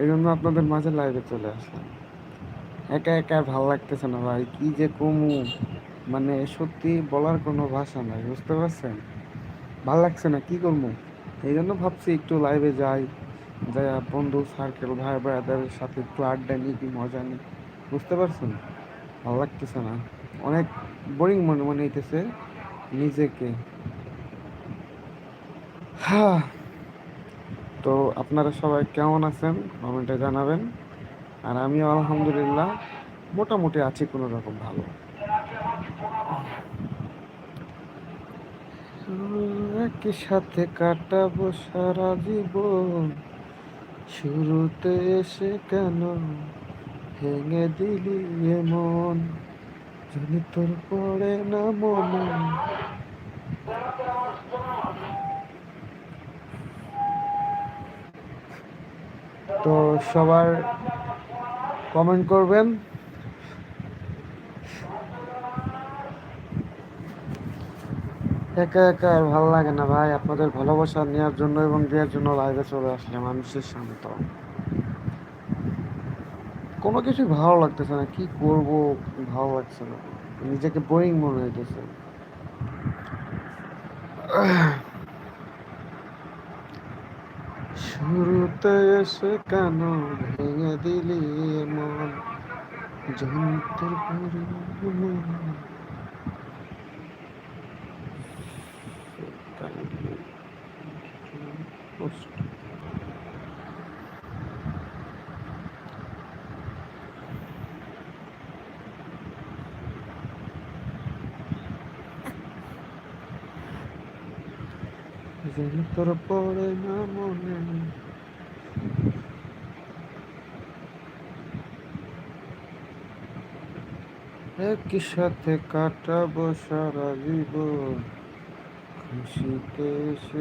এই জন্য আপনাদের মাঝে লাইভে চলে আসলাম। একা একা ভালো লাগতেছে না ভাই, কি যে কমু? মানে সত্যি বলার কোনো ভাষা নাই, বুঝতে পারছেন? ভালো লাগছে না, কি করব এই জন্য ভাবছি একটু লাইভে যাই যাই বন্ধু সার্কেল ভাই ভাইদের সাথে একটু আড্ডা নিই কি মজা নিই, বুঝতে পারছেন? ভালো লাগতেছে না। অনেক বোরিং মনে মনে হইতেছে নিজেকে। হ্যাঁ তো আপনারা সবাই কেমন আছেন? কমেন্টে জানাবেন। আর আমিও আলহামদুলিল্লাহ মোটামুটি আছি কোনো রকম ভালো একই সাথে কাটাবো সারা জীবন। শুরুতে এসে কেন ভেঙে দিলি এমন যদি তোর পড়ে না মনে তো সবার কমেন্ট করবেন। একা একা আর ভালো লাগে না ভাই, আপনাদের ভালোবাসা নেওয়ার জন্য এবং দেওয়ার জন্য লাইভে চলে আসলে মানুষের শান্ত। কোনো কিছুই ভালো লাগতেছে না, কি করব, ভালো লাগছে না। নিজেকে বোরিং মনে হইতেছে। শুরুতে এসে কেন ভেঙে দিলি মন যন্ত্র তোর না মনে একই সাথে কাটাবো সারা জীবন খুশিতে এসে